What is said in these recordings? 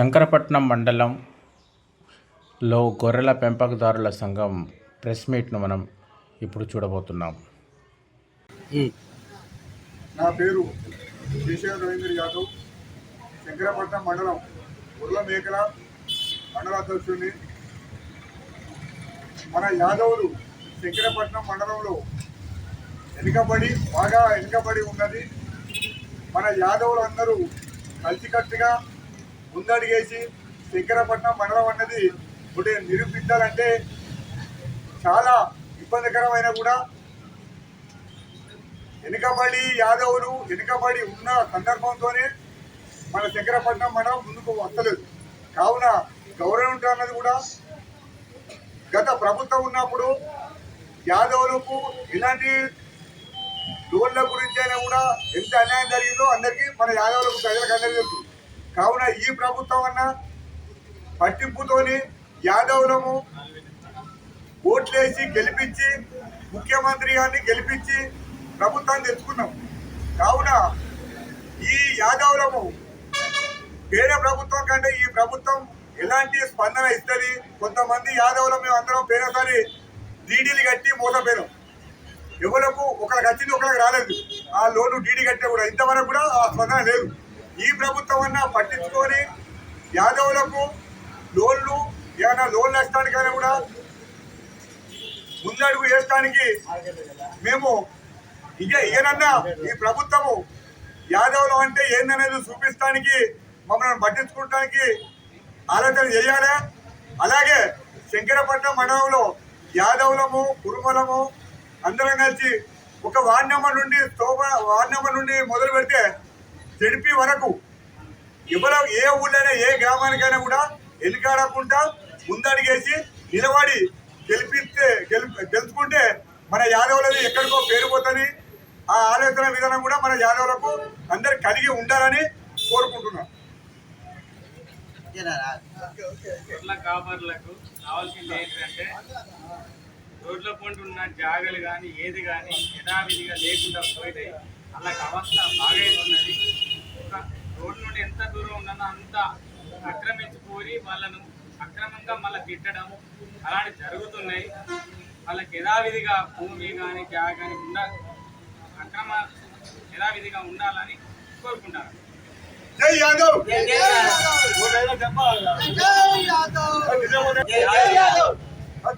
శంకరపట్నం మండలంలో గొర్రెల పెంపకదారుల సంఘం ప్రెస్ మీట్ను మనం ఇప్పుడు చూడబోతున్నాం. నా పేరు కేశవ రవీంద్ర యాదవ్. శంకరపట్నం మండలం ఉర్ల మేకల మండల అధ్యక్షుడిని. మన యాదవులు శంకరపట్నం మండలంలో వెనుకబడి బాగా వెనుకబడి ఉన్నది. మన యాదవులు అందరూ కలిసికట్టుగా ముందడిగేసి శంకరపట్నం మండలం అన్నది ఇప్పుడు నిరూపించాలంటే చాలా ఇబ్బందికరమైన కూడా. వెనుకబడి యాదవులు వెనుకబడి ఉన్న సందర్భంతోనే మన శంకరపట్నం మండలం ముందుకు వస్తలేదు. కావున గౌరవం అన్నది కూడా గత ప్రభుత్వం ఉన్నప్పుడు యాదవులకు ఇలాంటి లోన్ల గురించి అయినా కూడా ఎంత అన్యాయం జరిగిందో అందరికీ మన యాదవులకు ప్రజలకు అందరికీ తెలుసు. కావున ఈ ప్రభుత్వం అన్న పట్టింపుతోని యాదవులము ఓట్లేసి గెలిపించి ముఖ్యమంత్రి గారిని గెలిపించి ప్రభుత్వాన్ని తెచ్చుకున్నాం. కావున ఈ యాదవులము వేరే ప్రభుత్వం కంటే ఈ ప్రభుత్వం ఎలాంటి స్పందన ఇస్తుంది? కొంతమంది యాదవులు మేము అందరం పేరేసారి డీడీలు కట్టి మోసపోయినాం. ఎవరకు ఒకరికి వచ్చింది ఒకరికి రాలేదు. ఆ లోను డీడీ కట్టే కూడా ఇంతవరకు కూడా ఆ స్పందన లేదు. ఈ ప్రభుత్వం అన్నా పట్టించుకొని యాదవులకు లోన్లు ఏమైనా లోన్లు వేస్తానికైనా కూడా ముందడుగు వేయడానికి మేము ఇక ఇకనన్నా ఈ ప్రభుత్వము యాదవులు అంటే ఏందనేది చూపిస్తానికి మమ్మల్ని పట్టించుకోవడానికి ఆలోచన చేయాలి. అలాగే శంకరపట్నం మండలంలో యాదవులము కురుమలము అందరం కలిసి ఒక వార్డ్ నెంబర్ నుండి స్తోభ వార్డ్ నెంబర్ నుండి మొదలు పెడితే జడిపి వరకు. ఎవరో ఏ ఊళ్ళైనా ఏ గ్రామానికైనా కూడా ఎన్నికాడకుండా ముందడిగేసి నిలబడి గెలిపిస్తే గెలుపు గెలుచుకుంటే మన యాదవులది ఎక్కడికో పేరు పోతుంది. ఆ ఆలోచన విధానం కూడా మన యాదవులకు అందరు కలిగి ఉండాలని కోరుకుంటున్నాం. కాపర్లకు కావాల్సింది ఏంటంటే రోడ్ల పొంటి ఉన్న జాగలు కానీ ఏది కానీ యథావిధిగా లేకుండా పోయితే వాళ్ళకి అవస్థ బాగా అవుతున్నది ఒక రోడ్ నుండి ఎంత దూరం ఉన్నదో అంత ఆక్రమించుకోరి వాళ్ళను అక్రమంగా మళ్ళీ తిట్టడం అలాంటి జరుగుతున్నాయి. వాళ్ళకి యథావిధిగా భూమి కానీ జాగ కానీ ఉండ అక్రమ యథావిధిగా ఉండాలని కోరుకుంటారు జై యాదవ్! మా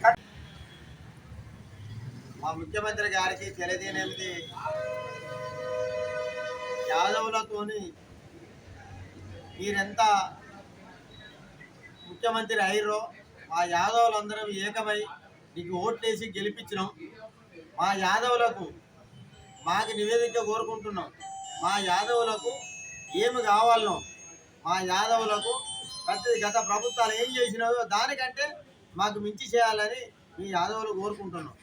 ముఖ్యమంత్రి గారికి తెలియదేనేది యాదవులతోని మీరెంత ముఖ్యమంత్రి అయ్యారో మా యాదవులందరం ఏకమై నీకు ఓట్లేసి గెలిపించినాం. మా యాదవులకు మాకు నివేదిక కోరుకుంటున్నాం. మా యాదవులకు ఏమి కావాలనో మా యాదవులకు ప్రతి గత ప్రభుత్వాలు ఏం చేసినాయో దానికంటే మాకు మించి చేయాలని మీ యాదవులు కోరుకుంటున్నాం.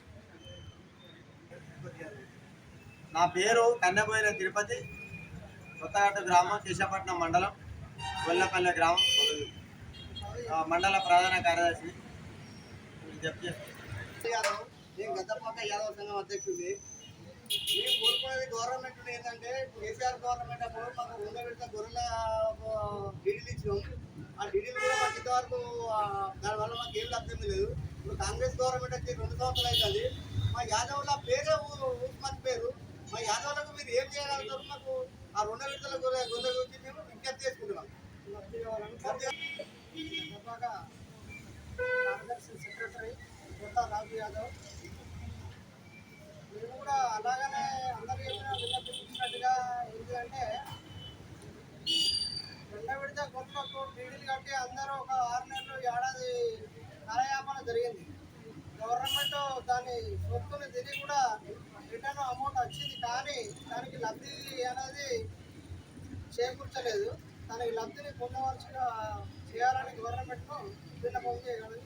నా పేరు కన్నబోయిన తిరుపతి కొత్తగట్ట గ్రామం కేశాపట్నం మండలం గొల్లపల్లె గ్రామం ఆ, మండల ప్రధాన కార్యదర్శి జప్ యాదవ్ నేను గద్దపక్క యాదవ సంఘం అధ్యక్షుడిని. మేము కోరుకునేది గవర్నమెంట్ ఏంటంటే కేసీఆర్ గవర్నమెంట్ అప్పుడు మాకు రెండు విడత గొర్రెల డీడీలు ఇచ్చినాం. ఆ డీడీలు కూడా మాకు ఇంతవరకు దానివల్ల మాకు ఏం లబ్ధం లేదు. ఇప్పుడు కాంగ్రెస్ గవర్నమెంట్ వచ్చి రెండు సంవత్సరాలు అవుతుంది. మా యాదవ్ల పేరే ఊరు మా యాదవులకు మీరు ఏం చేయగలుగుతారు మాకు ఆ రెండు విడతల గొర్రె గొర్రెల గురించి మేము విజ్ఞప్తి చేసుకుంటున్నాం. కార్యదర్శి సెక్రటరీ కొత్త రాజు యాదవ్ మేము కూడా అలాగనే అందరి విన్నపించినట్టుగా ఏంటి అంటే రెండో విడత గొప్పకు టీడీలు కట్టి అందరూ ఒక ఆరు నెలలు ఏడాది కాలయాపన జరిగింది. గవర్నమెంట్ దాని సొత్తుని తిరిగి కూడా రిటర్న్ అమౌంట్ వచ్చింది కానీ దానికి లబ్ధి అనేది చేకూర్చలేదు. దానికి లబ్ధిని పొందవలసిన చేయాలని గవర్నమెంట్ను విన్నపం చేయగలదు.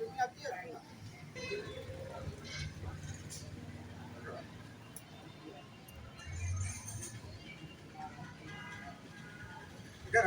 విజ్ఞప్తి చేస్తున్నాం. ఇంకా